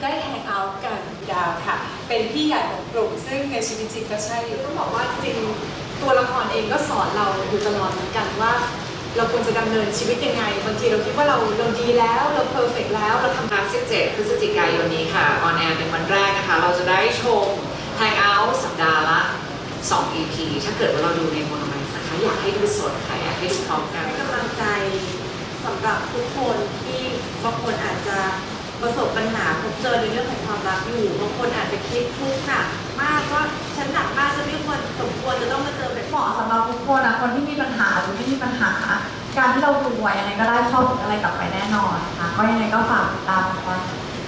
ได้แฮงเอาท์กันดาวค่ะ เป็นพี่ใหญ่ของกลุ่มซึ่งในชีวิตจริงก็ใช่ต้องบอกว่าจริงตัวละครเองก็สอนเราอยู่ตลอดเหมือนกันว่า เราควรจะดำเนินชีวิตยังไงบางทีเราคิดว่าเราเราดีแล้วเราเพอร์เฟกแล้วเราทำค่ะ17พฤศจิกายนนี้ค่ะออนแอร์เป็นวันแรกนะคะ เราจะได้ชม Hangout สัปดาห์ละ 2 EP ถ้าเกิดว่าเราดูในโมโนแมนนะคะอยากให้ดูสดค่ะอยากให้ดูพร้อมกันให้กำลังใจสำหรับทุกคนที่บางคนอาจจะ ประสบปัญหาพบเจอในเรื่องของความรักอยู่บางคนอาจจะคิดทุกข์หนักมากว่าฉันหนักมากฉันไม่ควรสมควรจะต้องมาเจอแบบเหมาะสำหรับทุกคนนะคนที่มีปัญหาหรือไม่มีปัญหา การที่เราดูอะยังไงก็ได้ข้อมูลอะไรกลับไปแน่นอนนะคะก็ยังไงก็ฝากติดตามนะคะ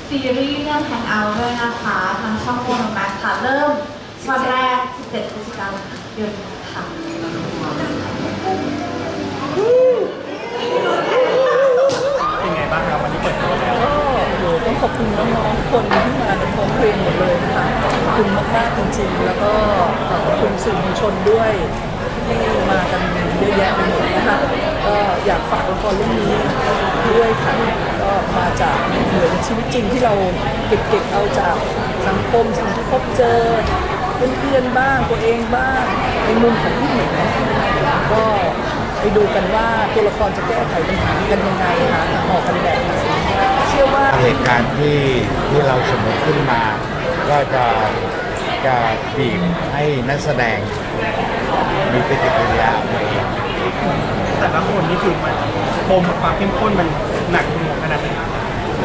ซีรีส์เรื่อง Hangout ด้วยนะคะทางช่องโมโนแม็กค่ะเริ่มวันแรก 17พฤศจิกายนค่ะเป็นไงบ้างครับวันนี้เปิดตัวแล้ว ขอบคุณน้องๆคนที่มาในพร้อมเพรียงหมดเลยนะคะขอบคุณมากๆจริงๆ แล้วก็ขอบคุณสื่อมวลชนด้วยที่มากันเยอะแยะไปหมดนะคะก็อยากฝากละครเรื่องนี้ด้วยค่ะก็มาจากเหมือนชีวิตจริงที่เราเก็บๆเอาจากสังคมสิ่งที่พบเจอเพื่อนๆบ้างตัวเองบ้างในมุมของผู้หญิงก็ไปดูกันว่าตัวละครจะแก้ไขปัญหากันยังไงหาทางออกกันแบบไหน เชื่อว่าเหตุการณ์ที่ที่เราสมมติขึ้นมา ก็จะจะบีบให้นักแสดง มีปฏิกิริยาออกมาเองแต่ละคนนี่คือมันปมความเข้มข้นมันหนักหน่วงขนาดไหนครับ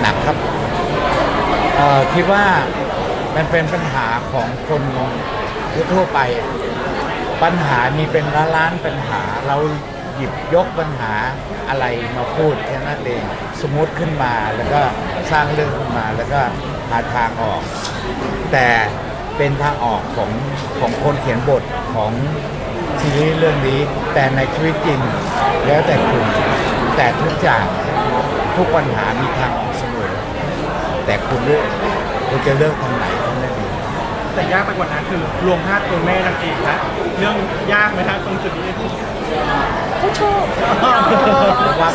หนักครับเอ่อคิดว่ามันเป็นปัญหาของคนทั่วๆไป ปัญหามีเป็นล้านล้านๆปัญหาเรา หยิบยกปัญหาอะไรมาพูดแค่นั้นเองสมมติขึ้นมาแล้วก็สร้างเรื่องขึ้นมาแล้วก็หาทางออก แต่เป็นทางออกของของคนเขียนบทของซีรีส์เรื่องนี้ แต่ในชีวิตจริงแล้วแต่คุณแต่ทุกอย่างทุกปัญหามีทางออกเสมอแต่คุณเลือกคุณจะเลือกทางไหนเท่านั้นเองแต่ยากไปกว่านั้นคือรวมภาพตัวแม่นางเอกนะเรื่องยากไหมครับตรงจุดนี้ เขาชอบ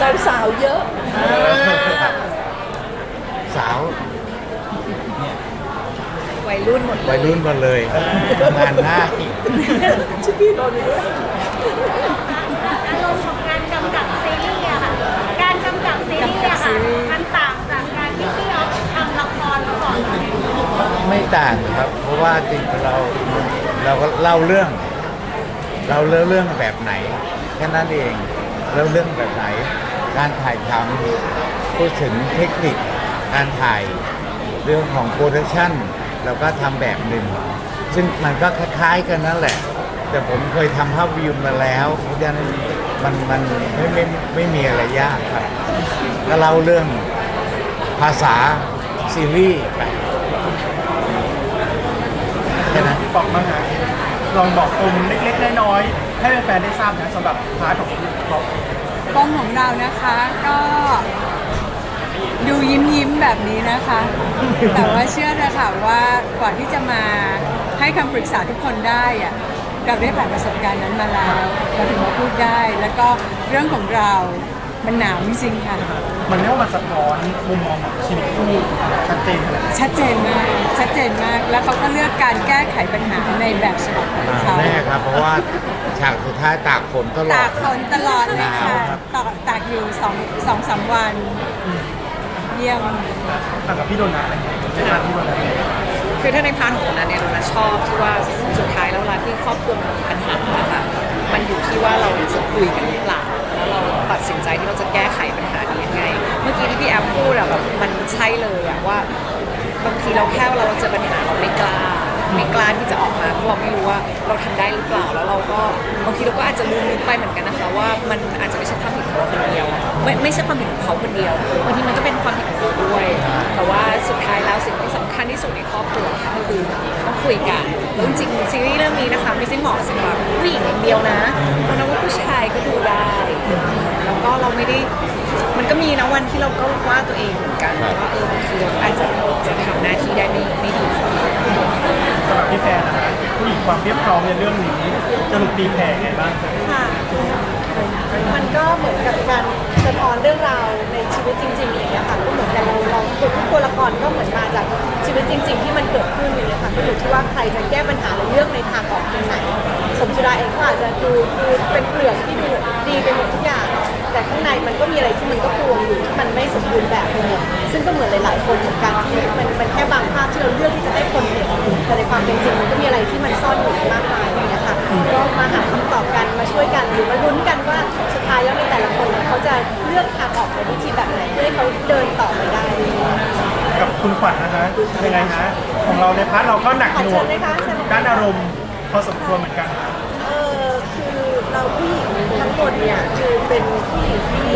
สาวสาวๆเยอะ สาววัยรุ่นหมดเลวัยยรุ่นมาเลยทำงานง่ายชิพี่โดนอยู่ด้วยอารมณ์ของการกำกับซีรีส์อะค่ะ การกำกับซีรีส์อะค่ะ มันต่างจากการที่พี่อ๊อฟทำละครมาก่อนไหมไม่ต่างครับ เพราะว่าจริงๆเราเราก็เล่าเรื่อง เราเล่าเรื่องแบบไหนแค่นั้นเองเล่าเรื่องแบบไหน การถ่ายทำพูดถึงเทคนิคการถ่ายเรื่องของโปรดักชันเราก็ทำแบบหนึ่ง ซึ่งมันก็คล้ายๆกันนั่นแหละ แต่ผมเคยทำภาพยนตร์มาแล้วเพราะฉะนั้นมันมันไม่ไม่ไม่มีอะไรยากครับก็เล่าเรื่องภาษาซีรีส์ไปแค่นั้นบอกบ้างฮะ ลองบอกปมเล็กๆน้อยๆให้แฟนๆได้ทราบนะสำหรับพาร์ทของเราปมของเรานะคะก็ดูยิ้มยิ้มๆแบบนี้นะคะ แต่ว่าเชื่อเถอะค่ะว่ากว่าที่จะมาให้คำปรึกษาทุกคนได้อะเราได้ผ่านประสบการณ์นั้นมาแล้ว เราถึงมาพูดได้ แล้วก็เรื่องของเรา มันหนาวจริงๆค่ะ มันเรียกว่ามันสะท้อนมุมมองของชีวิตคู่ชัดเจนขนาดไหนชัดเจนมากชัดเจนมาก แล้วเขาก็เลือกการแก้ไขปัญหาในแบบฉบับของเขา แน่ครับ เพราะว่าฉากสุดท้ายตากฝนตลอตาดกฝนตลอดเลยค่ะหนาวครับ ตากตากอยู่สองสองสามวัน เยี่ยม ต่างกับพี่โดนัทอะไรเงี้ยในทางพี่โดนัทเนี่ยคือถ้าในพาร์ทของโดนัทเนี่ยโดนัทชอบที่ว่าสุดท้ายแล้วเวลาที่ครอบครัวมันมีปัญหาอะค่ะมันอยู่ที่ว่าเราจะคุยกัน ที่เราจะแก้ไขปัญหานี้ยังไง เมื่อกี้ที่พี่แอมพูดอะแบบมันใช่เลยอะว่าบางทีเราแค่เวลาเราเจอปัญหาเราไม่กล้าไม่กล้าที่จะออกมาเพราะเราไม่รู้ว่าเราทำได้หรือเปล่าแล้วเราก็บางทีเราก็อาจจะลืมนึกไปเหมือนกันนะคะว่ามันอาจจะไม่ใช่ความผิดของเราคนเดียว ไม่ไม่ใช่ความผิดของเขาคนเดียวบางทีมันก็เป็นความผิดของเราด้วย แต่ว่าสุดท้ายแล้วสิ่งที่สำคัญที่สุดในครอบครัวก็คือต้องคุยกันแล้วจริงๆซีรีส์เรื่องนี้นะคะไม่ใช่เหมาะสำหรับผู้หญิงอย่างเดียวนะเพราะนะว่าผู้ชายก็ดูได้ เราไม่ได้ มันก็มีนะวันที่เราก็ว่าตัวเองเหมือนกันว่าเออบางทีเราอาจจะจะทำหน้าที่ได้ไม่ไม่ดีพอสำหรับพี่แฟนนะฮะผู้หญิงความเรียบพร้อมในเรื่องนี้จะถูกตีแผ่ไงบ้างค่ะ มันก็เหมือนกับการสะท้อนเรื่องราวในชีวิตจริงๆอย่างเงี้ยค่ะก็เหมือนกันเราเราทุกตัวละครก็เหมือนมาจากชีวิตจริง ๆ ที่มันเกิดขึ้นอย่างเงี้ยค่ะก็อยู่ที่ว่าใครจะแก้ปัญหาหรือเลือกในทางออกทางไหน สมสุดาเองก็อาจจะดูดูเป็นเปลือกที่ดูดีไปหมดทุกอย่าง แต่ข้างในมันก็มีอะไรที่มันก็ปวงอยู่ที่มันไม่สมบูรณ์แบบไปหมดซึ่งก็เหมือนหลาย ๆ คนเหมือนกันที่มันมันแค่บางภาพที่เราเลือกที่จะให้คนเห็นแต่ในความเป็นจริงมันก็มีอะไรที่มันซ่อนอยู่มากมายอย่างเงี้ยค่ะก็มาหาคำตอบกันมาช่วยกันหรือมาลุ้นกันว่าสุดท้ายแล้วในแต่ละคนเนี่ยเขาจะเลือกทางออกในวิธีแบบไหนเพื่อให้เขาเดินต่อไปได้กับคุณขวัญนะฮะยังไงฮะของเราในพาร์ทเราก็หนักหน่วงขอเชิญเลยค่ะเชิญเลยค่ะ ด้านอารมณ์พอสมควรเหมือนกันเออคือ เราผู้หญิงทั้งหมดเนี่ยคือเป็นผู้หญิงที่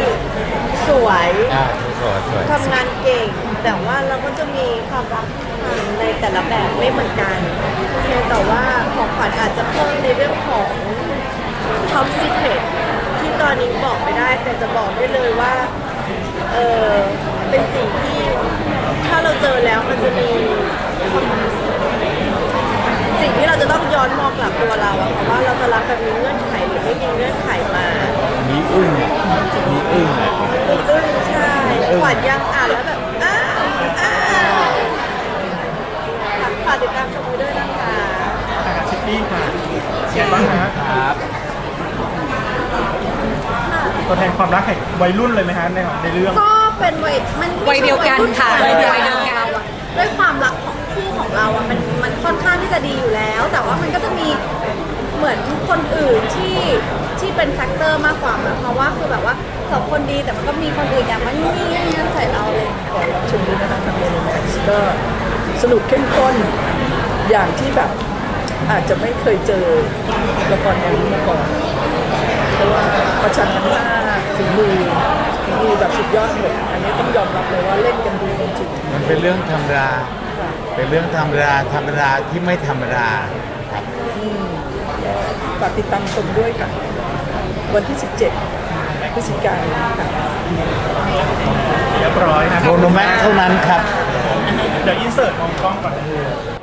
สวยอ่าสวยสวยทำงานเก่ง แต่ว่าเราก็จะมีความรักในแต่ละแบบไม่เหมือนกันเพียงแต่ว่าของขวัญอาจจะเพิ่มในเรื่องของ top secret ที่ตอนนี้บอกไม่ได้ แต่จะบอกได้เลยว่าเออเป็นสิ่งที่ถ้าเราเจอแล้วมันจะมีสิ่ง ที่เราจะต้องย้อนมองกลับตัวเราอะค่ะว่าเราจะรักแบบมีเงื่อนไขหรือไม่มีเงื่อนไขมามีอึ้งมีอึ้งมีอึ้งใช่ขวัญยังอ่านแล้วแบบอ้าวอ้าวฝากติดตามชมด้วยนะคะอ่าชิปปี้ค่ะเชียร์บ้างฮะครับตัวแทนความรักแห่งวัยรุ่นเลยไหมฮะในในเรื่อง ก็เป็นวัยมันไม่วัยเดียวกันค่ะใช่วัยเดียวกันของเราอะด้วยความรักของคู่ของเราอะมันมัน ค่อนข้างที่จะดีอยู่แล้ว แต่ว่ามันก็จะมีเหมือนคนอื่นที่ที่เป็นแฟกเตอร์มากกว่าหมายความว่าคือแบบว่าสองคนดีแต่มันก็มีคนอื่นอย่างมันนี่นี่ใส่เราเลยขอรับชมด้วยนะคะทางโมโนแม็กซ์ก็สนุกเข้มข้นอย่างที่แบบอาจจะไม่เคยเจอละครแนวนี้มาก่อนเพราะว่าประชันทั้งหน้าฝีมือฝีมือแบบสุดยอดหมดอันนี้ต้องยอมรับเลยว่าเล่นกันดีจริงมันเป็นเรื่องธรรมดา เป็นเรื่องธรรมดาธรรมดาที่ไม่ธรรมดาครับๆฝากติดตามชมด้วยค่ะ วันที่ 17พฤศจิกายนค่ะเรียบร้อยนะโมโนแม็กเท่านั้นครับ เดี๋ยวอินเสิร์ตมองกล้องก่อน